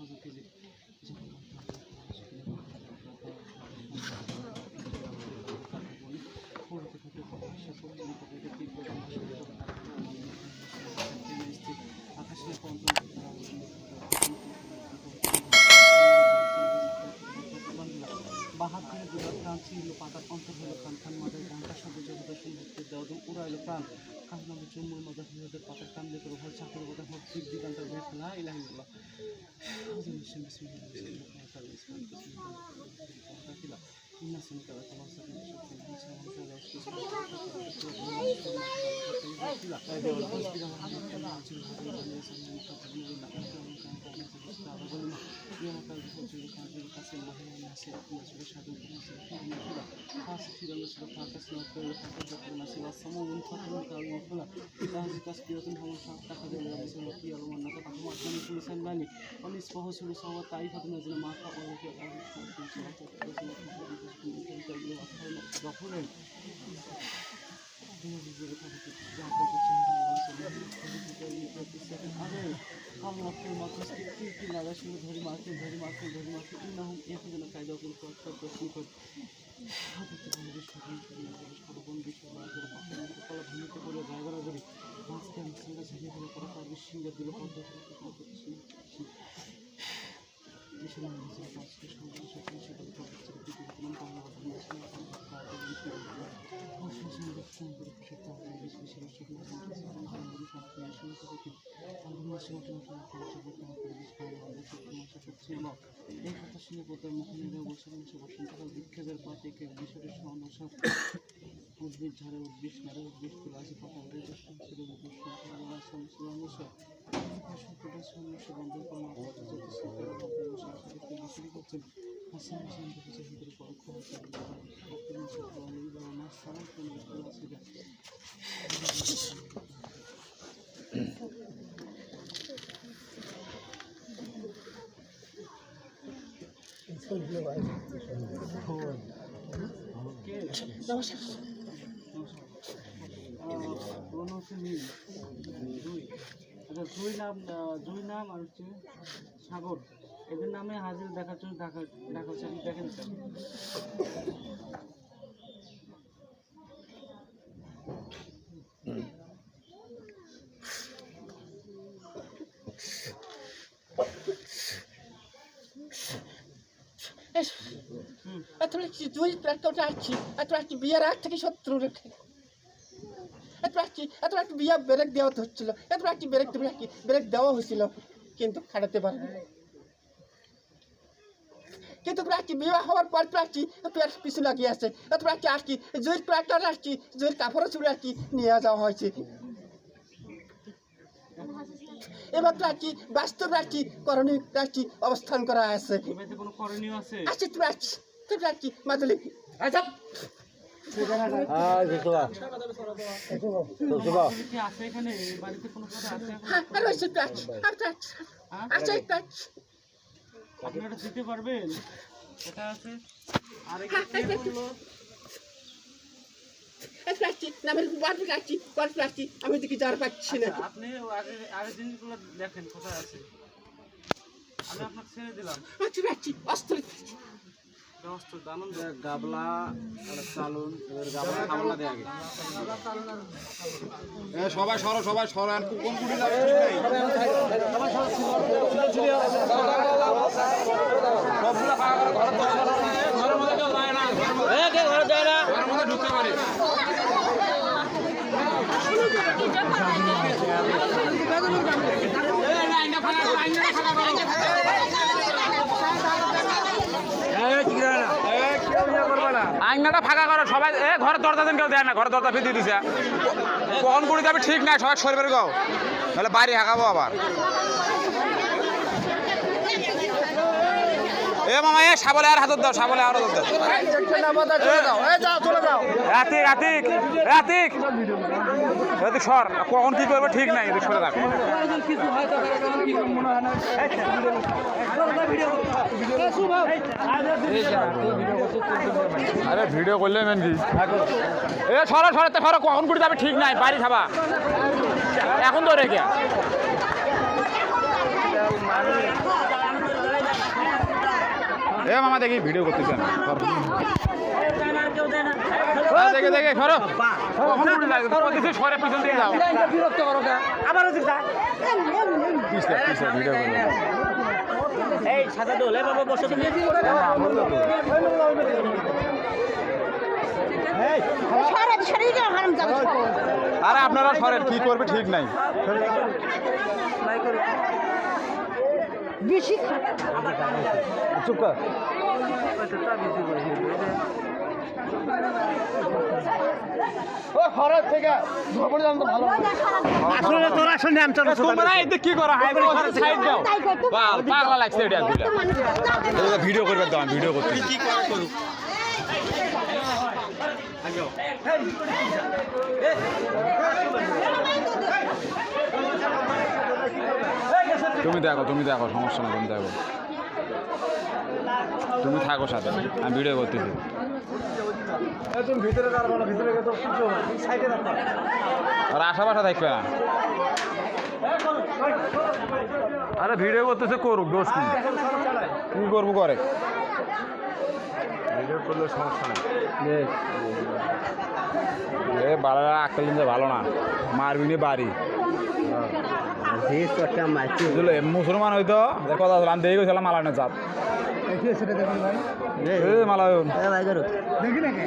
হজরত আকাশের বাহাত ধরে দুবার প্রাণ ছিল পাতার অন্তর হলো খান খান মাদের ঘণ্টা শব্দ জগতের সৌন্দর্য দেওদম উড়াইলো প্রাণ। কাজ নামে জম্মুর মধ্যে হিরোদের পাতার টান দিয়ে করে ভর চাকরি কথা ভর দিক দিগান্তার حاسب إلى المشرق فاكسنا الطير فقدت المسيرة الصمود فقد المطلع تهز تسبية هو الشرق تخذ إلى رئيس الوقية ومن نقطع هو أكمل في مسلماني ونصفه سلسة والطائفة نزل معك وهو في الأرض فأكل سرعة الرئيس الوقية وأصحاب الله في مقصد كل كل على شنو ظهري معك ظهري معك ظهري معك إنهم يأخذون قاعدة وكل قد قد বন্ধু সকল সকল বিষয় বাজার পাখি কলা ভূমিতে করে জায়গা ধরি মাঝকে মিছিলে ঝেড়ে ফেলে করা তার বিশৃঙ্গা দিল পদ্ম মুসলমান নিজের কাজকে সঙ্গে সকল সকল পবিত্র পৃথিবীতে বাংলা এই কথা শুনে প্রথম মুখে বসে বসে বিক্ষোভের পর থেকে বিষয়টি সমস্যা উদ্ভিদ ঝাড়ে উদ্ভিদ নারে উদ্ভিদ তুলে আছে পাতা উদ্ভিদ ছিল উদ্ভিদ করছেন হাসান হাসান দেখেছে ভিতরে পরোক্ষ মাস সারা দুই আচ্ছা নাম দুই নাম আর হচ্ছে সাগর। এদের নামে হাজির দেখা চল ঢাকা দেখেন স্যার আছি? এত একটি বিয়ের আগ থেকে শত্রু রেখে। এত একটি এত একটি বিয়ে ব্রেক দেওয়া হচ্ছিল। এত একটি ব্রেক দেবে একটি ব্রেক দেওয়া হয়েছিল। কিন্তু খাটাতে পারেনি। কিন্তু প্রাচী বিবাহ হওয়ার পর প্রাচী পেট পিছু লাগিয়ে আছে এত প্রাচী আর কি জুইর প্রাক্তর আসছি জুইর কাপড়ও চুড়ে আর কি নিয়ে যাওয়া হয়েছে। এবার প্রাচী বাস্তব প্রাচী করণীয় প্রাচী অবস্থান করা আছে। আছে? আসছে প্রাচী তুই প্রাচী মাদুলি। আচ্ছা। কি আছে এখানে বাড়িতে আছে আর ওই প্রাচী আর প্রাচী? আচ্ছা আপনি এটা দিতে পারবেন এটা আছে বার প্রাচী আমি দিকে যাওয়ার পাচ্ছি না আচ্ছা, আপনি আগে আগের জিনিসগুলো দেখেন কোথায় আছে আমি আপনাকে ছেড়ে দিলাম আচ্ছা অস্ত্র গাবলা চালুন এবার গাবলা দেয় আগে। সবাই সরো সবাই সরো কোন কুটি যাবে ঘরে যায় না? ঘরের মধ্যে ঢুকতে পারে। আইনাটা ফাঁকা করো সবাই এ ঘরের দরজা দেন কেউ দেয় না ঘরের দরজা ফিরিয়ে দিছে। কখন কুড়ি যাবে ঠিক নাই সবাই সরে বেরো গাও তাহলে বাড়ি হাঁকাবো আবার। এ মামা এ সাবলে আর হাতত দাও সাবলে আর হাতত দাও। রাতিক রাতিক রাতিক রাতিক সর কখন কি করবে ঠিক নাই সরে রাখ আরে ভিডিও করলে মেন কি এ সরো সরতে সরো কখন করে যাবে ঠিক নাই বাড়ি খাবা এখন তো রেখে এ মামা দেখি ভিডিও করতেছি। আমি আ, দেখে দেখে সরো। কিছু সরে পিছন দিয়ে যাও। আবার ভিডিও এই সাদা দোল এ বাবা বসে তুমি। আরে আপনারা সরেন কি করবে ঠিক নাই। চুপ কর। ও খরচ থেকে ধরে জানতো ভালো আসলে তোর আসলে নাম চলো তোমরা এতে কি করো হাই সাইড দাও। বাল পাগলা লাগছে এটা ভিডিও করবে দাও ভিডিও করতে কি তুমি দেখো তুমি দেখো সমস্যা না তুমি দেখো। তুমি থাকো সাথে আমি ভিডিও করতেছি। তুমি ভিতরে দাঁড়াবো না ভিতরে গিয়ে তো কিছু সাইডে দাঁড়াবো আর আশা বাসা থাকবে না। আরে ভিডিও করতেছে করুক দোষ কি? কি করব করে? ভিডিও করলে সমস্যা নেই। এ বাড়ারা আক্কেল দিন ভালো না। মারবি নি বাড়ি। মুসলমান হইতো কথা বললাম দেখে গেছিলাম মালানের চাপ মালায়ন। দেখি নাকি